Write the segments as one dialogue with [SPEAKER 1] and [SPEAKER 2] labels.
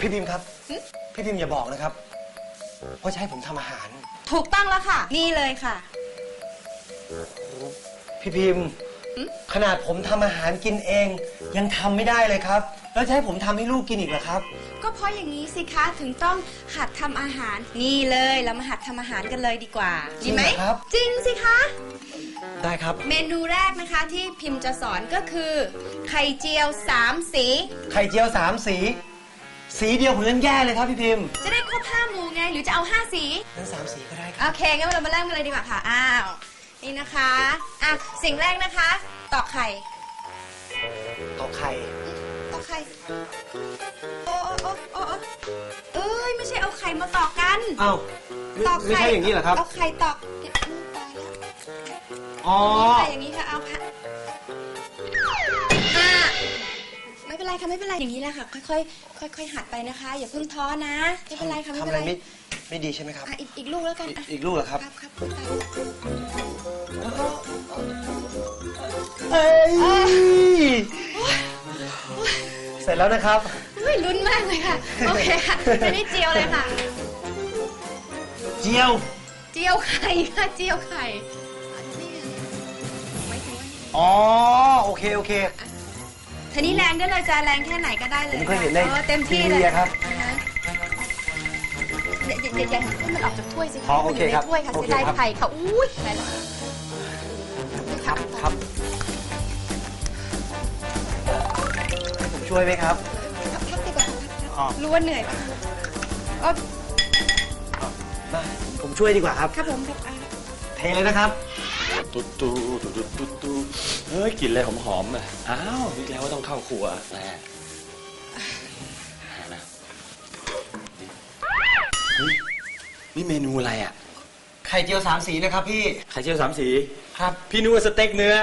[SPEAKER 1] พี่พิมพ์ครับ พี่พิมพ์อย่าบอกนะครับว่าจะให้ผมทำอาหาร
[SPEAKER 2] ถูกต้องแล้วค่ะ นี่เลยค่ะ
[SPEAKER 1] พี่พิมพ์ขนาดผมทำอาหารกินเอง ยังทำไม่ได้เลยครับ แล้วจะให้ผมทำให้ลูกกินอีกเหรอครับ
[SPEAKER 2] ก็เพราะอย่างนี้สิคะถึงต้องหัดทำอาหาร นี่เลยเรามาหัดทำอาหารกันเลยดีกว่า
[SPEAKER 1] จริ
[SPEAKER 2] ดี
[SPEAKER 1] ง
[SPEAKER 2] ไหม
[SPEAKER 1] เหรอครับ
[SPEAKER 2] จริงสิคะ
[SPEAKER 1] ได้ครับ
[SPEAKER 2] เมนูแรกนะคะที่พิมพ์จะสอนก็คือ ไข่เจียวสามสี
[SPEAKER 1] ไข่เจียวสามสี สีเดียวผมยังแย่เลยครับพี่พิมพ์
[SPEAKER 2] จะได้ครบห้าหมู่ไง หรือจะเอาห้าสี
[SPEAKER 1] งั้นสามสีก็ได้ครับ
[SPEAKER 2] โอเค งั้นเรามาเริ่มกันเลยดีกว่าค่ะ อ้าว นี่นะคะ อะ สิ่งแรกนะคะ ตอกไข่
[SPEAKER 1] เอาไข่
[SPEAKER 2] ตอกไข่ โอ้โอ้โอ้โอ้เอ้ย ไม่ใช่เอาไข่มาตอกกัน
[SPEAKER 1] เอ้าไม่
[SPEAKER 2] ตอก
[SPEAKER 1] ไม่
[SPEAKER 2] ไข่
[SPEAKER 1] ใช่อย่างนี้เหรอครับ
[SPEAKER 2] เอาไข่ตอกอุ๊ยตายแล้ว
[SPEAKER 1] อ๋อ
[SPEAKER 2] ไข่อย่างนี้ค่ะ เอาค่ะอะ ค่ะไม่เป็นไรอย่างนี้แหละค่ะ ค่อยๆค่อยๆหัดไปนะคะ อย่าเพิ่งท้อนะไม่เป็นไรค่ะไม่
[SPEAKER 1] ทำ
[SPEAKER 2] เป็
[SPEAKER 1] อะ
[SPEAKER 2] น
[SPEAKER 1] ไร
[SPEAKER 2] ไร
[SPEAKER 1] ไม่ไม่ดีใช่ไหมครับ
[SPEAKER 2] อะอีกอีกลูกแล้วกัน
[SPEAKER 1] อีก
[SPEAKER 2] อะ
[SPEAKER 1] อีกลูกเหรอครับ
[SPEAKER 2] ครับครับตาย
[SPEAKER 1] เอ้ยเสร็จแล้วนะครับ
[SPEAKER 2] อุ้ยลุ้นมากเลยค่ะโอเคค่ะจะได้เจียวเลยค่ะ
[SPEAKER 1] เจียว
[SPEAKER 2] เจียวไข่ค่ะเจียวไข่อันนี้ไม่ถึงว่า
[SPEAKER 1] อ๋อ โอเค โอเค
[SPEAKER 2] ทีนี้แรงได้เลยจะแรงแค่ไหนก็ได้เลย
[SPEAKER 1] ผมเคยเห็นใน
[SPEAKER 2] ออเต็มที่
[SPEAKER 1] ที
[SPEAKER 2] เล
[SPEAKER 1] วี
[SPEAKER 2] ย
[SPEAKER 1] อะครับ
[SPEAKER 2] อ่าฮะอย่าอย่าอย่าอย่าให้มันออกจากถ้วยสิ
[SPEAKER 1] อ๋อโอเคครับ
[SPEAKER 2] มันยู่ในถ้วยค่ะ
[SPEAKER 1] โอ
[SPEAKER 2] เสี
[SPEAKER 1] เค
[SPEAKER 2] ยดาย
[SPEAKER 1] ครับ
[SPEAKER 2] ไข่ค่ะอุ้ยตายแล้ว
[SPEAKER 1] ครับครับให้ผมช่วยไหมครับ
[SPEAKER 2] พักพักดีกว่า
[SPEAKER 1] อ๋อ
[SPEAKER 2] รู้ว่าเหนื่อยเออ
[SPEAKER 1] มาผมช่วยดีกว่าครับ
[SPEAKER 2] ครับผมครับอะ
[SPEAKER 1] เทเลยนะครับ
[SPEAKER 3] ตุ๊ดตุ๊ดตุ๊ดตุ๊ดตุ๊ดเฮ้ยกลิ่นอะไรหอมๆอะอ้าวนึกแล้วว่าต้องเข้าครัวแม่หานะเฮ้ยนี่เมนูอะไรอะ
[SPEAKER 1] ไข่เจียวสามสีนะครับพี่
[SPEAKER 3] ไข่เจียวสามสี
[SPEAKER 1] ครับ
[SPEAKER 3] พี่นึกว่าสเต็กเนื้อ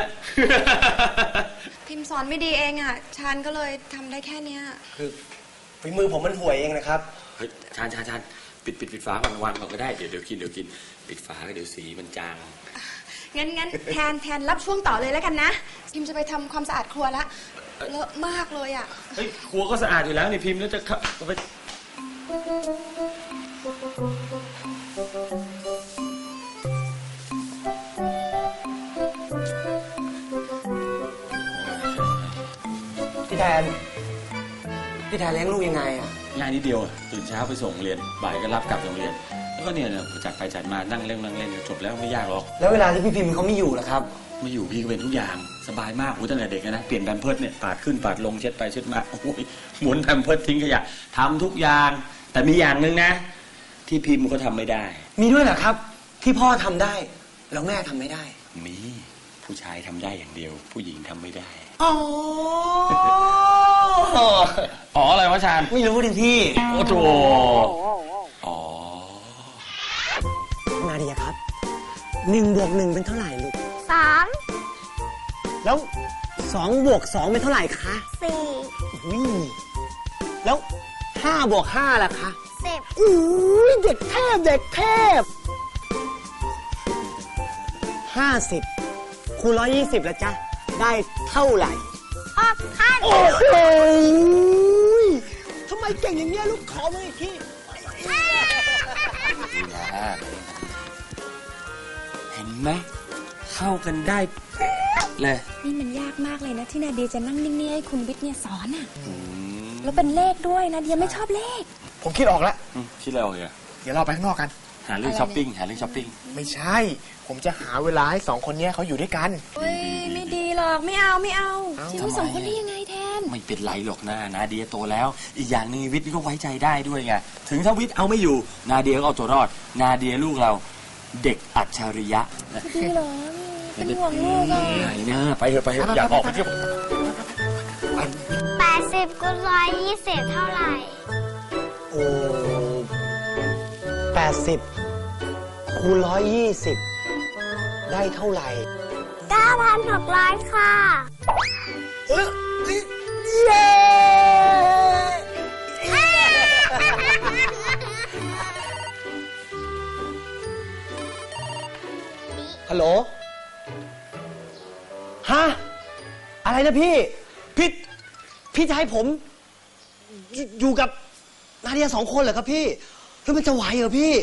[SPEAKER 2] พิมพ์สอนไม่ดีเองอะชานก็เลยทำได้แค่เนี้ย
[SPEAKER 1] คือฝีมือผมมันห่วยเองนะครับ
[SPEAKER 3] เฮ้ยชานชานชาน ปิดปิดปิดฝาวางวางก่อนก็ได้เดี๋ยวเดี๋ยวกินเดี๋ยวกิน ปิดฝาก็เดี๋ยวสีมันจาง
[SPEAKER 2] งั้นงั้นแทนแทนรับช่วงต่อเลยแล้วกันนะ พิมพ์จะไปทำความสะอาดครัวละเลอะมากเลยอะ
[SPEAKER 3] เฮ้ยครัวก็สะอาดอยู่แล้วนี่พิมพ์แล้วจะเข้าไป
[SPEAKER 1] พี่แทน พี่แทนเลี้ยงลูกยังไงอะ
[SPEAKER 3] ง่ายนิดเดียวอะตื่นเช้าไปส่งเรียนบ่ายก็รับกลับโรงเรียน แล้วก็เนี่ยเนี่ยจัดไปจัดมานั่งเล่นนั่งเล่นจบแล้วไม่ยากหรอก
[SPEAKER 1] แล้วเวลาที่พี่พิมพ์เขาไม่อยู่ล่ะครับ
[SPEAKER 3] มาอยู่พี่ก็เป็นทุกอย่างสบายมากโอ้ตั้งแต่เด็กนะเปลี่ยนแพมเพิร์ดเนี่ยปาดขึ้นปาดลงเช็ดไปเช็ดมาโอ้ยหมุนแพมเพิร์ดทิ้งขยะทำทุกอย่าง แต่มีอย่างหนึ่งนะ ที่พิมพ์ก็ทำไม่ได้
[SPEAKER 1] มีด้วยเหรอครับ ที่พ่อทำได้แล้วแม่ทำไม่ได้
[SPEAKER 3] มีผู้ชายทำได้อย่างเดียว ผู้หญิงทำไม่ได้
[SPEAKER 1] อ๋อ
[SPEAKER 3] อ๋ออะไรวะชาญ
[SPEAKER 1] ไม่รู้ดิพี่
[SPEAKER 3] โอ้โหอ๋อ
[SPEAKER 1] นาเดียครับหนึ่งบวกหนึ่งเป็นเท่าไหร่ลูก
[SPEAKER 4] สาม
[SPEAKER 1] แล้วสองบวกสองเป็นเท่าไหร่คะ
[SPEAKER 4] สี่
[SPEAKER 1] อุ้ยแล้วห้าบวกห้าล่ะคะ
[SPEAKER 4] สิบ
[SPEAKER 1] อุ้ยเด็กเทพเด็กเทพห้าสิบคูณร้อยยี่สิบแล้วจ๊ะได้เท่าไหร่
[SPEAKER 4] หกพัน
[SPEAKER 1] โอ้โหทำไมเก่งอย่างเงี้ยลูกขอมืออีกที
[SPEAKER 3] เห็นไหมเข้ากันได้เลย
[SPEAKER 2] นี่มันยากมากเลยนะที่นาเดียจะนั่งนิ่งๆให้คุณวิทย์เนี่ยสอนอะ
[SPEAKER 3] อืม
[SPEAKER 2] แล้วเป็นเลขด้วยนาเดียไม่ชอบเลข
[SPEAKER 5] ผมคิดออกแล้ว
[SPEAKER 3] อืมคิดอะไรออกเหรอ
[SPEAKER 5] เดี๋ยวเราไปข้างนอกกัน
[SPEAKER 3] หาเรื่องช้อปปิ้งหาเรื่องช้อปปิ้ง
[SPEAKER 5] ไม่ใช่ ผมจะหาเวลาให้สองคนเนี้ยเขาอยู่ด้วยกัน
[SPEAKER 2] เฮ้ยไม่ดีหรอกไม่เอาไม่เอา
[SPEAKER 5] เอ้า
[SPEAKER 2] ชีวิตสองคนได้ยังไงแทน
[SPEAKER 3] ไม่เป็นไรหรอกนะนาเดียโตแล้ว อีกอย่างหนึงวิทย์ก็ไว้ใจได้ด้วยไงถึงถ้าวิทย์เอาไม่อยู่ นาเดียก็เอาตัวรอด นาเดียลูกเรา เด็กอัจฉริยะนะ
[SPEAKER 2] ดีเหรอเป็นห่วงลูกอะ
[SPEAKER 3] ไหนนะไปเถอะไปเถอะอยากออกไปเที่ยว
[SPEAKER 4] แปดสิบคูณร้อยยี่สิบเท่าไหร่
[SPEAKER 1] โอ้แปดสิบคูณร้อยยี่สิบได้เท่าไหร่
[SPEAKER 4] เก้าพันหกร้อยค่ะ
[SPEAKER 1] เย้ฮัลโหล ฮะ อะไรนะพี่ พี่ พี่จะให้ผม อยู่กับนาเดียสองคนเหรอครับพี่ แล้วมันจะไหวเหรอพี่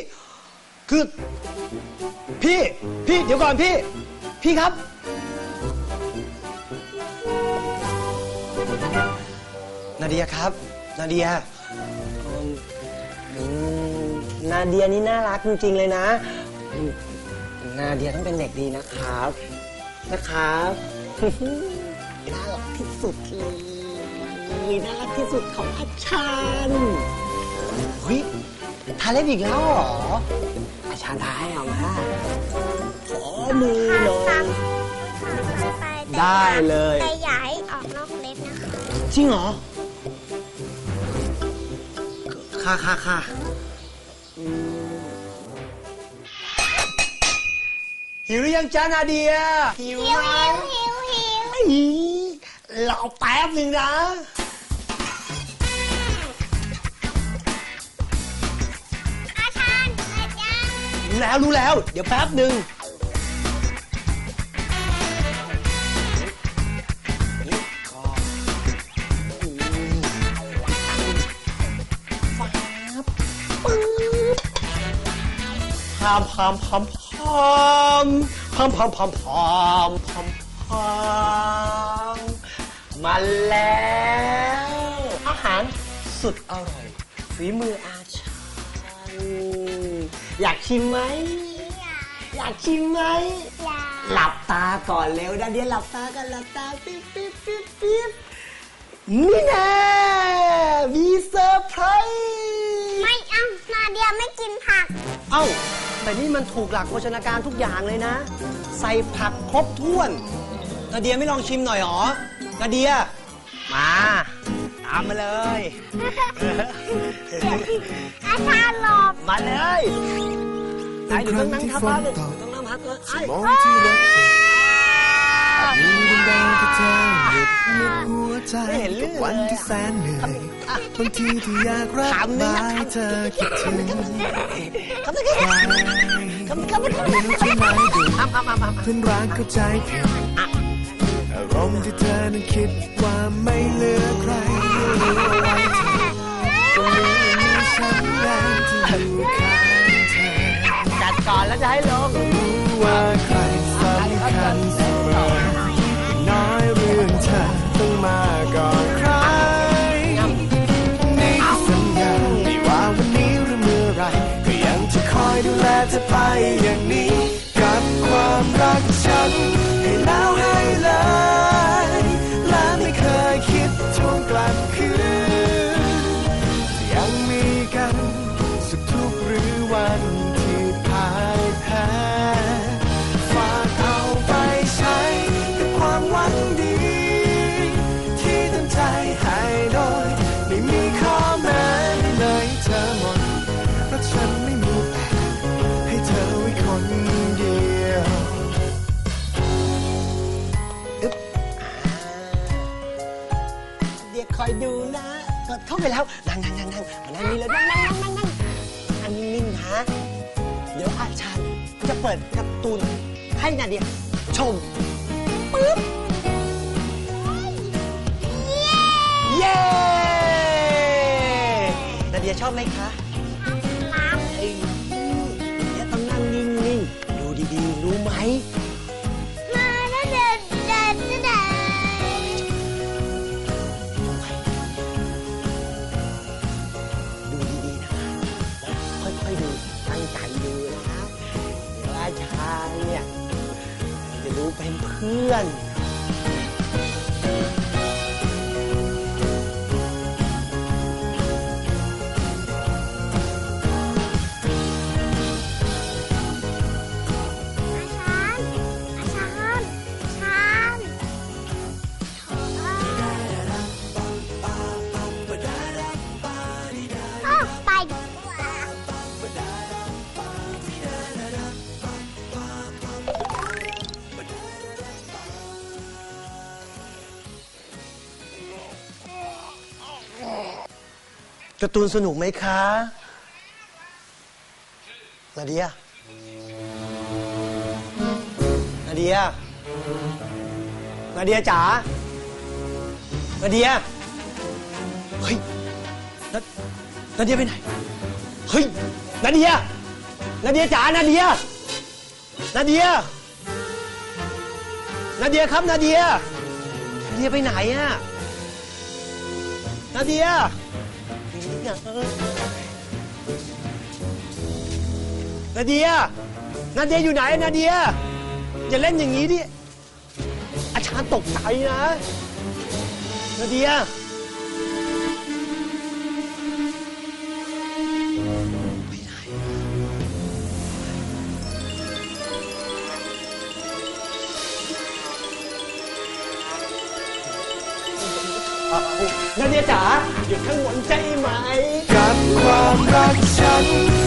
[SPEAKER 1] คือ พี่ พี่ เดี๋ยวก่อนพี่ พี่ครับ นาเดียครับ นาเดียอืมอืมนาเดียนี่น่ารักจริงๆเลยนะอืมนาเดียต้องเป็นเด็กดีนะครับ นะครับ น่ารักที่สุดเลยน่ารักที่สุดของอาชานเฮ้ยทาเล็บอีกแล้วเหรอ อาชานทาให้เอามาขอมือหน่อย ได้เลย
[SPEAKER 4] แต่อย่าให้ออกนอกเล็บนะคะ
[SPEAKER 1] จริงเหรอ ค่ะค่ะค่ะอืมหิวหรือยังจ้านาเดียหิว
[SPEAKER 4] หิว
[SPEAKER 1] ไหม
[SPEAKER 4] หิวหิวหิว
[SPEAKER 1] ไอ้รอแป๊บหนึ่งนะ
[SPEAKER 4] อาชานเสร็จยัง
[SPEAKER 1] รู้แล้วรู้แล้ว เดี๋ยวแป๊บหนึ่งามพามพามพามพามพามพามพามพามพามมาแล้วอาหารสุดอร่อยฝีมืออาชาอยากชิมไหม อยากชิมไหม
[SPEAKER 4] อย่า
[SPEAKER 1] หลับตาก่อนเร็วนะเดี๋ยวหลับตากันหลับตาปิ๊บปิ๊บปิ๊บปิ๊บนี่แน่มีเซอร์ไพรส์
[SPEAKER 4] ไม่เอานาเดียไม่กินผัก
[SPEAKER 1] เอ้า แต่นี่มันถูกหลักโภชนาการทุกอย่างเลยนะ ใส่ผักครบถ้วนนาเดียไม่ลองชิมหน่อยหรอนาเดีย มา ตามมาเลย
[SPEAKER 4] อาชานหลบ
[SPEAKER 1] มาเลยไอ้เดี๋ยวต้องนั่งทับผ้าเลยต้องนั่งพักเลยไอ้ ไม่เห็นเรื่
[SPEAKER 5] กั
[SPEAKER 1] อบง
[SPEAKER 5] วัน
[SPEAKER 1] เลย
[SPEAKER 5] ที่
[SPEAKER 1] อะ
[SPEAKER 5] แสนเหนื่อยบางทีที่อยากรับ
[SPEAKER 1] ถามหนึ่ง
[SPEAKER 5] มา
[SPEAKER 1] นะ
[SPEAKER 5] ให้เธอคิดถึง
[SPEAKER 1] คำนึงคำนึงคำนึง
[SPEAKER 5] ไม่รู้ทำไมดู
[SPEAKER 1] อ้ำอ้ำอ้ำอ้ำ
[SPEAKER 5] เพื่อนรักเข้าใจผิดอารมณ์ที่เธอนั้นคิดว่าไม่เหลือใครรู้เอาไว้เธอก็มีมีฉันแรงที่อยู่ข้างเธอ
[SPEAKER 1] จัดก่อนแล้วจะให้ลง
[SPEAKER 5] จะไปอย่างนี้ กับความรักฉัน เดี๋ยวคอย
[SPEAKER 1] ดูนะ กดเข้าไปแล้วนั่งนั่งนั่งนั่งมานั่งนี่เลยนั่งนั่งนั่งนั่งนั่งอันนิ่งๆนะ เดี๋ยวอาชันจะเปิดการ์ตูนให้นาเดียชมปึ๊บเย้นาเดียชอบไหมคะ เการ์ตูนสนุกไหมคะนาเดียนาเดียนาเดียจ๋านาเดียเฮ้ยนานาเดียไปไหนเฮ้ยนาเดียนาเดียจ๋านาเดียนาเดียนาเดียครับนาเดียนาเดียไปไหนอะนาเดีย นาเดียนาเดียอยู่ไหนนาเดียอย่าเล่นอย่างนี้ดิอาจารย์ตกใจนะนาเดียนาเดียจ๋า อยู่ข้างบนใจไหม
[SPEAKER 5] กับความรักฉัน